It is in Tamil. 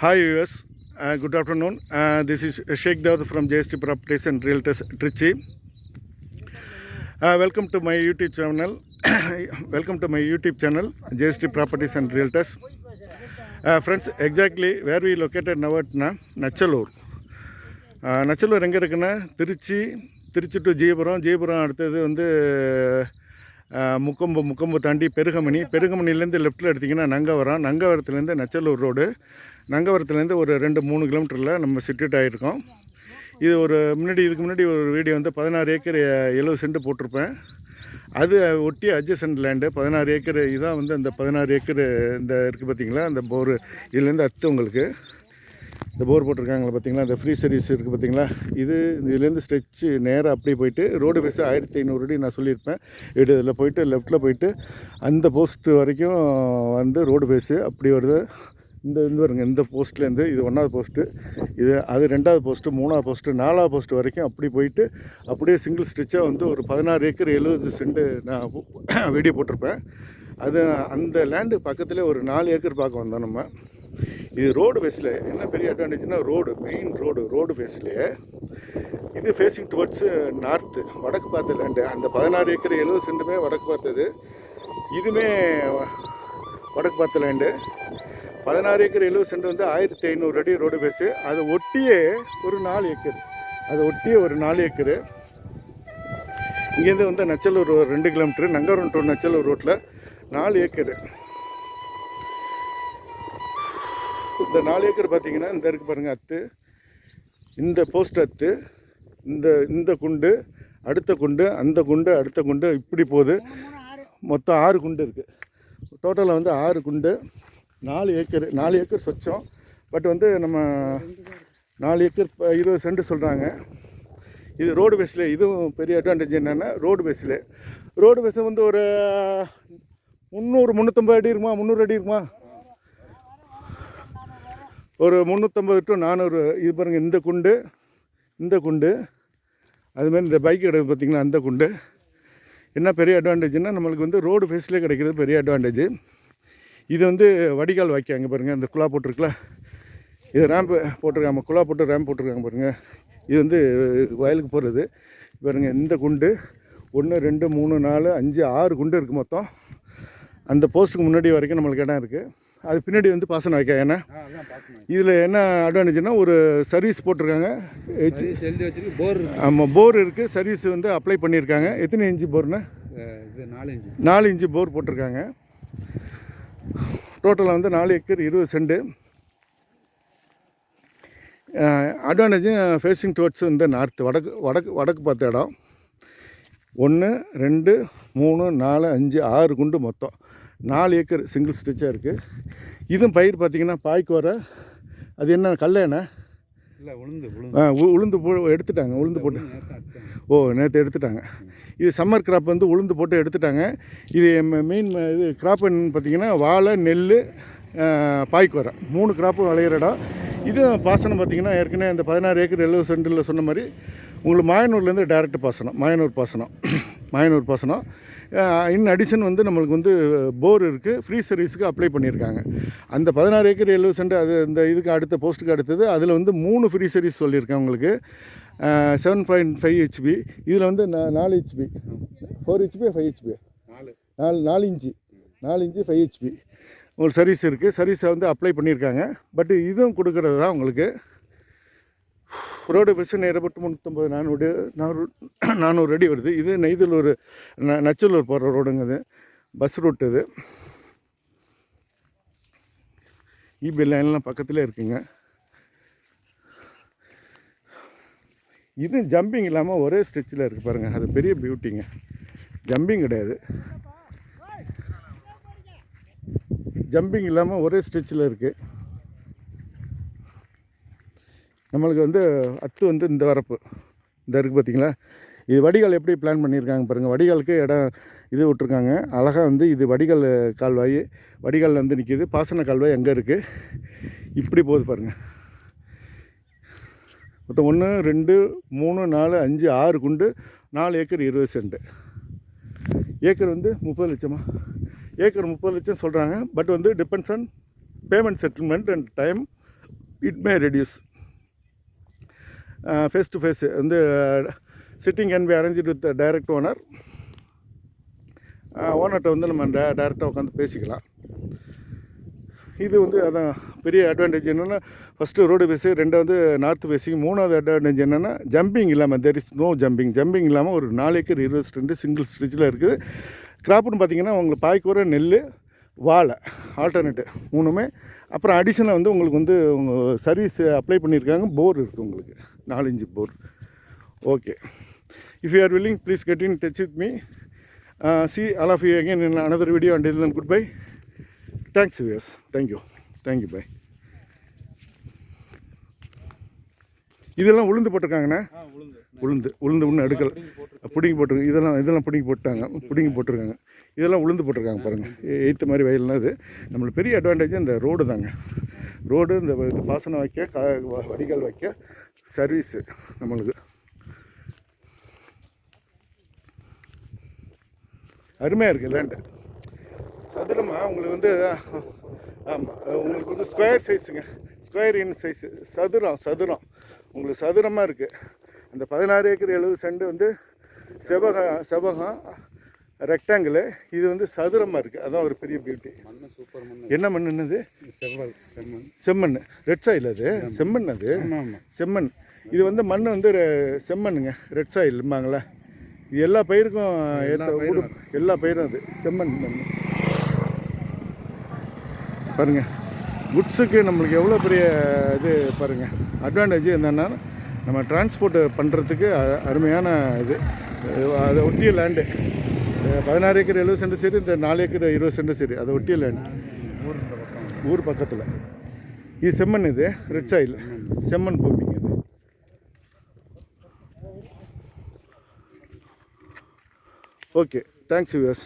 Hi us good afternoon this is Sheikh Daav from JST properties and realtors Trichy welcome to my YouTube channel welcome to my YouTube channel JST properties and realtors friends exactly where we located நவர்ட்னா Nachalur Nachalur எங்கே இருக்குன்னா திருச்சி திருச்சி டு ஜீபுரம் ஜீபுரம் அடுத்தது வந்து முக்கொம்பு முக்கொம்பு தாண்டி பெருகமணி. பெருகமணிலேருந்து லெஃப்ட்டில் எடுத்திங்கன்னா நங்கவரம். நங்கவரத்துலேருந்து நச்சலூர் ரோடு நங்கவரத்துலேருந்து ஒரு ரெண்டு மூணு கிலோமீட்டரில் நம்ம சிட்டிட் ஆகிருக்கோம் இது ஒரு முன்னாடி இதுக்கு முன்னாடி ஒரு வீடியோ வந்து பதினாறு ஏக்கர் எழுபது சென்ட் போட்டிருப்பேன். அது ஒட்டி அட்ஜசன்ட் லேண்டு பதினாறு ஏக்கர் இதான் வந்து அந்த பதினாறு ஏக்கர் இந்த இருக்குது பார்த்தீங்களா அந்த போர் இதுலேருந்து அத்து உங்களுக்கு. இந்த போர் போட்டிருக்காங்களா பார்த்தீங்களா? இந்த ஃப்ரீ சர்வீஸ் இருக்குது பார்த்தீங்களா? இது இதுலேருந்து ஸ்ட்ரெச்சு நேராக அப்படியே போயிட்டு ரோடு பேஸு ஆயிரத்தி ஐநூறு அடி நான் சொல்லியிருப்பேன். இது இதில் போயிட்டு லெஃப்ட்டில் போயிட்டு அந்த போஸ்ட்டு வரைக்கும் வந்து ரோடு பேஸு அப்படி வருது. இந்த இந்த வருங்க இந்த போஸ்ட்லேருந்து இது ஒன்றாவது போஸ்ட்டு இது அது ரெண்டாவது போஸ்ட்டு மூணாவது போஸ்ட்டு நாலாவது போஸ்ட் வரைக்கும் அப்படி போயிட்டு அப்படியே சிங்கிள் ஸ்ட்ரிச்சாக வந்து ஒரு பதினாறு ஏக்கர் எழுபது செண்டு நான் வீடியோ போட்டிருப்பேன். அது அந்த லேண்டு பக்கத்துலேயே ஒரு நாலு ஏக்கர் பார்க்க வந்தோம் நம்ம. இது ரோடு பேஸில் என்ன பெரிய அட்வான்டேஜ்னால் ரோடு மெயின் ரோடு ரோடு ஃபேஸ்லேயே இது ஃபேஸிங் டுவர்ட்ஸு நார்த்து வடக்கு பார்த்த லேண்டு அந்த பதினாறு ஏக்கர் எழுபது சென்ட்டுமே வடக்கு பார்த்தது இதுவுமே வடக்கு பார்த்த லேண்டு பதினாறு ஏக்கர் எழுபது சென்ட் வந்து ஆயிரத்தி ஐநூறு அடி ரோடு பேஸு அதை ஒட்டியே ஒரு நாலு ஏக்கர். அதை ஒட்டியே ஒரு நாலு ஏக்கரு. இங்கேருந்து வந்து நச்சலூர் ஒரு ரெண்டு கிலோமீட்டர் நங்கவரம் டு நச்சலூர் ரோட்டில் நாலு ஏக்கரு. இந்த நாலு ஏக்கர் பார்த்தீங்கன்னா இந்த இருக்கு பாருங்கள் அத்து. இந்த போஸ்ட் அத்து. இந்த இந்த குண்டு அடுத்த குண்டு அந்த குண்டு அடுத்த குண்டு இப்படி போகுது. மொத்தம் ஆறு குண்டு இருக்குது டோட்டலாக வந்து ஆறு குண்டு நாலு ஏக்கர் நாலு ஏக்கர் சொச்சம். பட் வந்து நம்ம நாலு ஏக்கர் இருபது சென்ட் சொல்கிறாங்க இது ரோடு பேஸில் இதுவும் பெரிய அட்வான்டேஜ் என்னென்னா ரோடு பேஸில் ரோடு பேஸ் வந்து ஒரு முந்நூறு முந்நூற்றம்பது அடி இருக்குமா முந்நூறு அடி இருக்குமா? ஒரு முந்நூற்றம்பது டு நானூறு இது பாருங்கள் இந்த குண்டு இந்த குண்டு அதுமாதிரி இந்த பைக் கிடையாது பார்த்திங்கன்னா அந்த குண்டு. என்ன பெரிய அட்வான்டேஜ்னால் நம்மளுக்கு வந்து ரோடு ஃபேஸ்லேயே கிடைக்கிறது பெரிய அட்வான்டேஜ் இது வந்து வடிகால் வாய்க்காங்க பாருங்கள் இந்த குழா போட்டிருக்குல. இது ரேம்ப் போட்டிருக்காங்க குழா போட்டு ரேம்ப் போட்டிருக்காங்க பாருங்கள் இது வந்து வயலுக்கு போகிறது பாருங்கள் இந்த குண்டு ஒன்று ரெண்டு மூணு நாலு அஞ்சு ஆறு குண்டு இருக்குது மொத்தம். அந்த போஸ்ட்டுக்கு முன்னாடி வரைக்கும் நம்மளுக்கு இடம் இருக்குது அது பின்னாடி வந்து பாசனம் வைக்க ஏன்னா இதில் என்ன அட்வான்டேஜ்னா ஒரு சர்வீஸ் போட்டிருக்காங்க. போர். ஆமாம் போர் இருக்குது சர்வீஸ் வந்து அப்ளை பண்ணியிருக்காங்க எத்தனை இன்ச்சு போர்னா நாலு இன்ச்சு நாலு இன்ச்சு போர் போட்டிருக்காங்க. டோட்டலாக வந்து நாலு ஏக்கர் இருபது சென்ட். அட்வான்டேஜும் ஃபேஸிங் டுவர்ட்ஸ் இந்த நார்த் வடக்கு வடக்கு வடக்கு பார்த்த இடம். ஒன்று ரெண்டு மூணு நாலு அஞ்சு ஆறு குண்டு மொத்தம். நாலு ஏக்கர் சிங்கிள் ஸ்டிச்சாக இருக்குது இதுவும் பயிர் பார்த்திங்கன்னா பாய்க்கு வர அது என்ன கல்ல என்ன? இல்லை உளுந்து ஆ, உளுந்து போ எடுத்துட்டாங்க உளுந்து போட்டு. ஓ நேற்று எடுத்துட்டாங்க. இது சம்மர் கிராப் வந்து உளுந்து போட்டு எடுத்துட்டாங்க. இது மெயின் இது கிராப் என்னன்னு பார்த்தீங்கன்னா வாழை நெல் பாய்க்குவரை மூணு கிராப்பும் விளையிற இடம். இது பாசனம் பார்த்தீங்கன்னா ஏற்கனவே இந்த பதினாறு ஏக்கர் எழுபது சென்டில் சொன்ன மாதிரி உங்களுக்கு மாயனூர்லேருந்து டேரெக்ட் பாசனம் மாயனூர் பாசனம். மாயனூர் பாசனம் இன் அடிஷன் வந்து நம்மளுக்கு வந்து போர் இருக்குது ஃப்ரீ சர்வீஸுக்கு அப்ளை பண்ணியிருக்காங்க. அந்த பதினாறு ஏக்கர் எழுபது சென்ட் அது இந்த இதுக்கு அடுத்த போஸ்ட்டுக்கு அடுத்தது அதில் வந்து மூணு ஃப்ரீ சர்வீஸ் சொல்லியிருக்கேன் உங்களுக்கு. செவன் பாயிண்ட் ஃபைவ் ஹெச்பி இதில் வந்து நாலு HP four HP five HP நாலு. நாலு நாலு இன்ச்சு. நாலு இன்ச்சு ஃபைவ் ஹெச்பி உங்களுக்கு சர்வீஸ் இருக்குது சர்வீஸை வந்து அப்ளை பண்ணியிருக்காங்க. பட் இதுவும் கொடுக்குறது தான் உங்களுக்கு. ரோடு பஸ்ஸு நேரப்பட்டு முந்நூற்றம்பது நானூறு நானூறு நானூறு அடி வருது. இது நெய்தலூர் ந நச்சலூர் போகிற ரோடுங்க இது. பஸ் ரூட் இது. இபி லைன்லாம் பக்கத்தில் இருக்குங்க. இது ஜம்பிங் இல்லாமல் ஒரே ஸ்ட்ரெச்சில் இருக்குது பாருங்கள் அது பெரிய பியூட்டிங்க ஜம்பிங் கிடையாது. ஜம்பிங் இல்லாமல் ஒரே ஸ்ட்ரெச்சில் இருக்குது நம்மளுக்கு வந்து அத்து வந்து இந்த வரப்பு. இந்த இருக்குது பார்த்தீங்களா இது வடிகால் எப்படி பிளான் பண்ணியிருக்காங்க பாருங்கள் வடிகாலுக்கு இடம் இது விட்ருக்காங்க அழகாக வந்து இது வடிகால் கால்வாய் வடிகாலில் வந்து நிற்கிது பாசன கால்வாய் எங்கே இருக்குது இப்படி போகுது பாருங்கள் மொத்தம் ஒன்று ரெண்டு மூணு நாலு அஞ்சு ஆறு குண்டு நாலு ஏக்கர் இருபது சென்ட்டு ஏக்கர் வந்து முப்பது லட்சமா? ஏக்கர் முப்பது லட்சம் சொல்கிறாங்க பட் வந்து depends on payment settlement and time it may reduce phase to phase வந்து sitting can be arrange with direct owner ஓனர்கிட்ட வந்து நம்ம டே டேரெக்டாக உட்காந்து பேசிக்கலாம். இது வந்து அதான் பெரிய அட்வான்டேஜ் என்னென்னா ஃபஸ்ட்டு ரோடு பேஸு ரெண்டாவது நார்த் பேஸிங் மூணாவது அட்வான்டேஜ் என்னென்னா ஜம்பிங் இல்லாமல் there is no jumping jumping இல்லாமல் ஒரு நாலு ஏக்கர் இருபது ரெண்டு சிங்கிள் ஸ்ட்ரிச்சில் இருக்குது. கிராப்புன்னு பார்த்தீங்கன்னா உங்களுக்கு பாய்க்கூர நெல் வாழை ஆல்டர்னேட்டு மூணுமே. அப்புறம் அடிஷனலாக வந்து உங்களுக்கு வந்து உங்கள் சர்வீஸ் அப்ளை பண்ணியிருக்காங்க போர் இருக்குது உங்களுக்கு. நாலஞ்சு bore. Okay if you are willing please get in touch with me see all of you again in another video and then goodbye thanks views thank you thank you bye இதெல்லாம் உளுந்து போட்டிருக்காங்கண்ணே? உளுந்து. உளுந்து. உளுந்து ஒன்றும் எடுக்கல. பிடிங்கி போட்டிருக்காங்க. இதெல்லாம் இதெல்லாம் பிடிங்கி போட்டாங்க. பிடிங்கி போட்டிருக்காங்க. இதெல்லாம் உளுந்து போட்டிருக்காங்க பாருங்கள் எய்த்த மாதிரி வயல்லாம் இது நம்மளுக்கு பெரிய அட்வான்டேஜ் இந்த ரோடு தாங்க. ரோடு இந்த பாசனம் வைக்க க வடிகால் வைக்க சர்வீஸு நம்மளுக்கு. அருமையாக இருக்குது லேண்டு சதுரமாக உங்களுக்கு வந்து ஆமாம் உங்களுக்கு வந்து ஸ்கொயர் சைஸுங்க ஸ்கொயர் இன் சைஸு சதுரம் சதுரம். உங்களுக்கு சதுரமாக இருக்குது அந்த பதினாறு ஏக்கர் எழுபது சென்ட் வந்து செவகம் செவகம் ரெக்டாங்கிள் இது வந்து சதுரமாக இருக்குது அதான் ஒரு பெரிய பியூட்டி என்ன மண் என்னது? செவ்வல் செம்மண். செம்மண். ரெட் சாயில் அது? செம்மண் அது? செம்மண். இது வந்து மண் வந்து செம்மண்ணுங்க. ரெட் சாயில்பாங்களே இது எல்லா பயிருக்கும் ஏற்ற எல்லா பயிரும் அது. செம்மண் மண் பாருங்க. குட்ஸுக்கு நம்மளுக்கு எவ்வளோ பெரிய இது பாருங்கள் அட்வான்டேஜ் என்னென்னா நம்ம டிரான்ஸ்போர்ட் பண்ணுறதுக்கு அருமையான இது. அதை ஒட்டிய லேண்டு பதினாறு ஏக்கர் எழுபது சென்ட் சரி இந்த நாலு ஏக்கர் இருபது சென்ட் சரி அதை ஒட்டிய லேண்டு ஊர் ஊர் பக்கத்தில். இது செம்மண் இது ரெட் சாயில் செம்மண் பூமி இது. Okay thanks US